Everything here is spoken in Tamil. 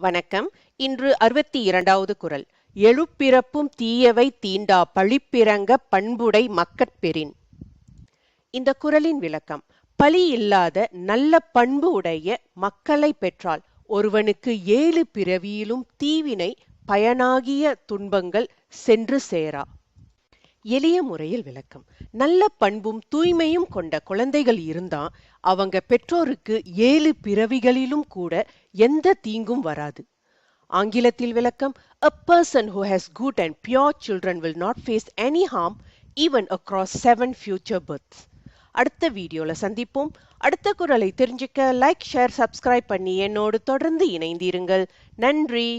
வணக்கம். இன்று அறுபத்தி இரண்டாவது குரல். எழுப்பிறப்பும் தீயவை தீண்டா பழிப்பிறங்க பண்புடை மக்கட்பெறின். இந்த குரலின் விளக்கம் பழி இல்லாத நல்ல பண்பு உடைய மக்களை பெற்றால் ஒருவனுக்கு ஏழு பிறவியிலும் தீவினை பயனாகிய துன்பங்கள் சென்று சேரா. எளிய முறையில் விளக்கம். நல்ல பண்பும் தூய்மையும் கொண்ட குழந்தைகள் இருந்தா அவங்க பெற்றோருக்கு ஏழு பிறவிகளிலும் கூட எந்த தீங்கும் வராது. ஆங்கிலத்தில் விளக்கம் a person who has good and pure children will not face any harm even across seven future births அடுத்த வீடியோல சந்திப்போம். அடுத்த குரலை தெரிஞ்சுக்க லைக் ஷேர் சப்ஸ்கிரைப் பண்ணி என்னோடு தொடர்ந்து இணைந்திருங்கள். நன்றி.